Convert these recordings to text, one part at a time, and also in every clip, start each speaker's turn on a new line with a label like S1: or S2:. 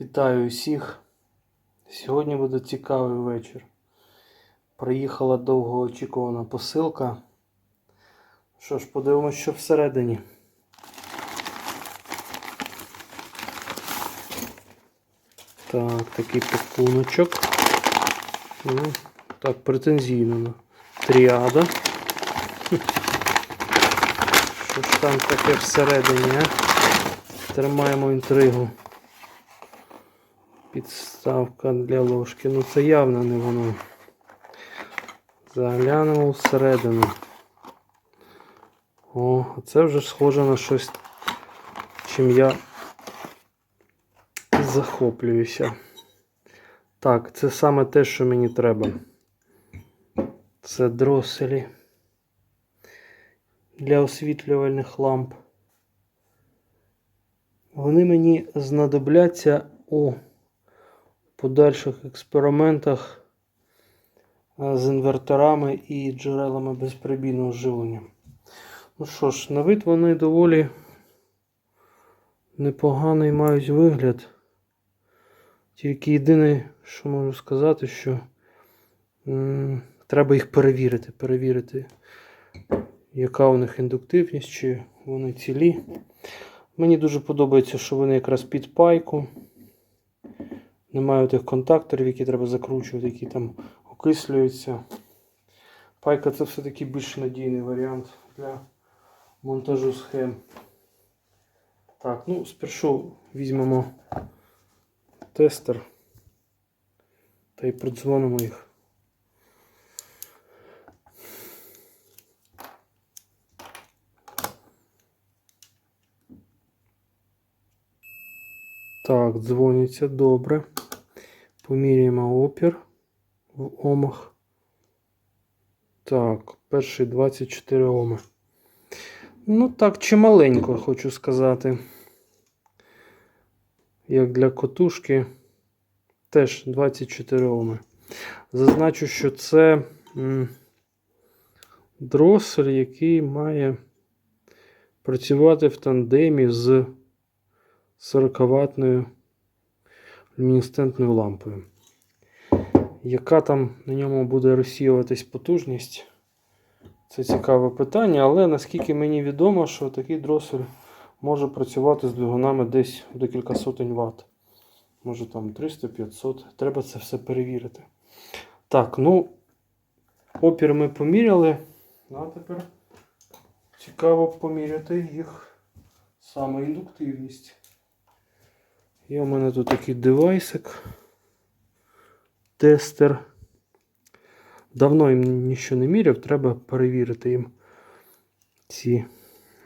S1: Вітаю усіх. Сьогодні буде цікавий вечір. Приїхала довгоочікувана посилка. Що ж, подивимось, що всередині. Так, такий пакуночок. Ну, так, претензійно тріада. Що ж там таке всередині, а? Тримаємо інтригу. Підставка для ложки. Ну це явно не воно. Заглянемо всередину. О, це вже схоже на щось, чим я захоплююся. Так, це саме те, що мені треба. Це дроселі для освітлювальних ламп. Вони мені знадобляться у подальших експериментах е, з інверторами і джерелами безприбійного живлення. Ну що ж, на вид вони доволі непоганий мають вигляд. Тільки єдине, що можу сказати, що м, треба їх перевірити. Перевірити, яка у них індуктивність, чи вони цілі. Мені дуже подобається, що вони якраз під пайку. Немає тих контакторів, які треба закручувати, які там окислюються. Пайка це все-таки більш надійний варіант для монтажу схем. Так, ну спершу візьмемо тестер та й продзвонимо їх. Так, дзвоняться добре. Поміряємо опір в омах. Так, перший 24 оми. Ну так, чималенько, хочу сказати. Як для котушки, теж 24 оми. Зазначу, що це дросель, який має працювати в тандемі з 40-ваттною люмінесцентною лампою. Яка там на ньому буде розсіюватись потужність? Це цікаве питання, але наскільки мені відомо, що такий дросель може працювати з двигунами десь в декілька сотень Вт. Може там 300-500. Треба це все перевірити. Так, ну, опір ми поміряли. А тепер цікаво поміряти їх саме індуктивність. Є у мене тут такий девайсик. Тестер. Давно їм нічого не міряв, треба перевірити їм ці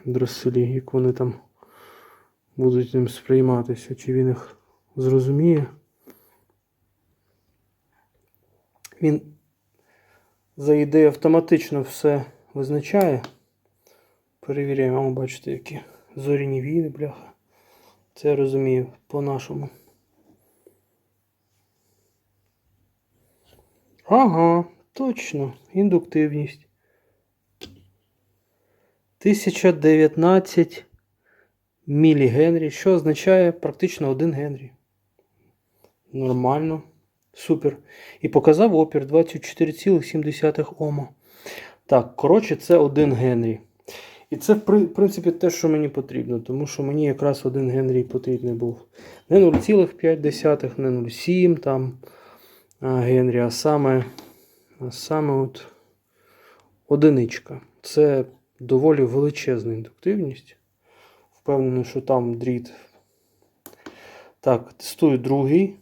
S1: дроселі, як вони там будуть ним сприйматися, чи він їх зрозуміє. Він за ідею автоматично все визначає. Перевіряємо, бачите, які зоряні війни, бляха. Це розумію по-нашому. Ага, точно, індуктивність. 1019 мілігенрі, що означає практично 1 Генрі. Нормально. Супер. І показав опір 24,7 Ома. Так, коротше, це 1 Генрі. І це, в принципі, те, що мені потрібно, тому що мені якраз 1 Генрі потрібний був. Не 0,5, не 0,7 там Генрі, а саме, а саме от одиничка. Це доволі величезна індуктивність. Впевнений, що там дріт. Так, тестую другий.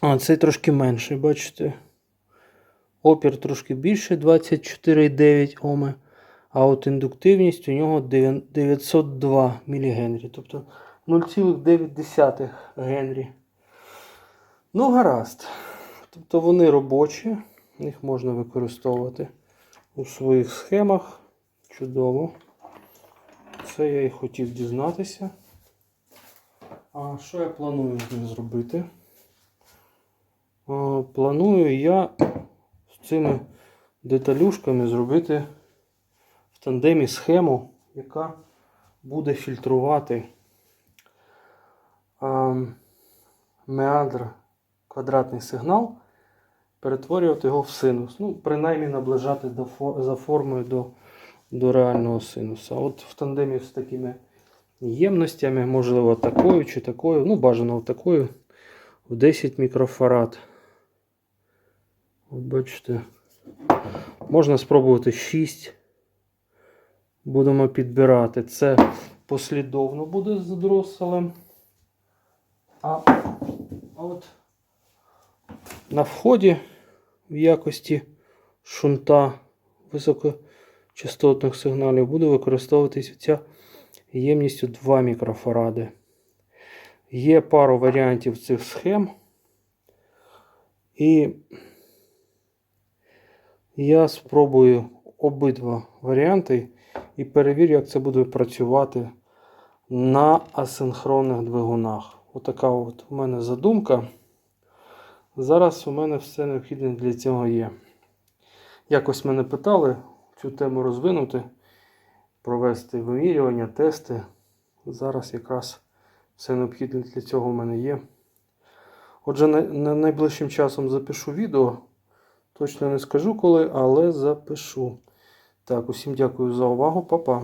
S1: А, цей трошки менший, бачите? Опір трошки більше 24,9 Оми. А от індуктивність у нього 902 мілігенрі. Тобто 0,9 Генрі. Ну, гаразд. Тобто вони робочі, їх можна використовувати у своїх схемах. Чудово. Це я і хотів дізнатися. А що я планую з ним зробити? Планую я цими деталюшками зробити в тандемі схему, яка буде фільтрувати меандр квадратний сигнал, перетворювати його в синус. Ну, принаймні наближати до, за формою до, до реального синуса. От в тандемі з такими ємностями, можливо, такою чи такою, ну, бажано такою, в 10 мікрофарад. От бачите, можна спробувати 6. Будемо підбирати. Це послідовно буде з дроселем. А, от на вході в якості шунта високочастотних сигналів буде використовуватись ця ємністю 2 мікрофаради. Є пару варіантів цих схем. І я спробую обидва варіанти і перевірю, як це буде працювати на асинхронних двигунах. Отака от у мене задумка. Зараз у мене все необхідне для цього є. Якось мене питали цю тему розвинути, провести вимірювання, тести. Зараз якраз все необхідне для цього в мене є. Отже, на, на найближчим часом запишу відео. Точно не скажу коли, але запишу. Так, усім дякую за увагу, Па-па.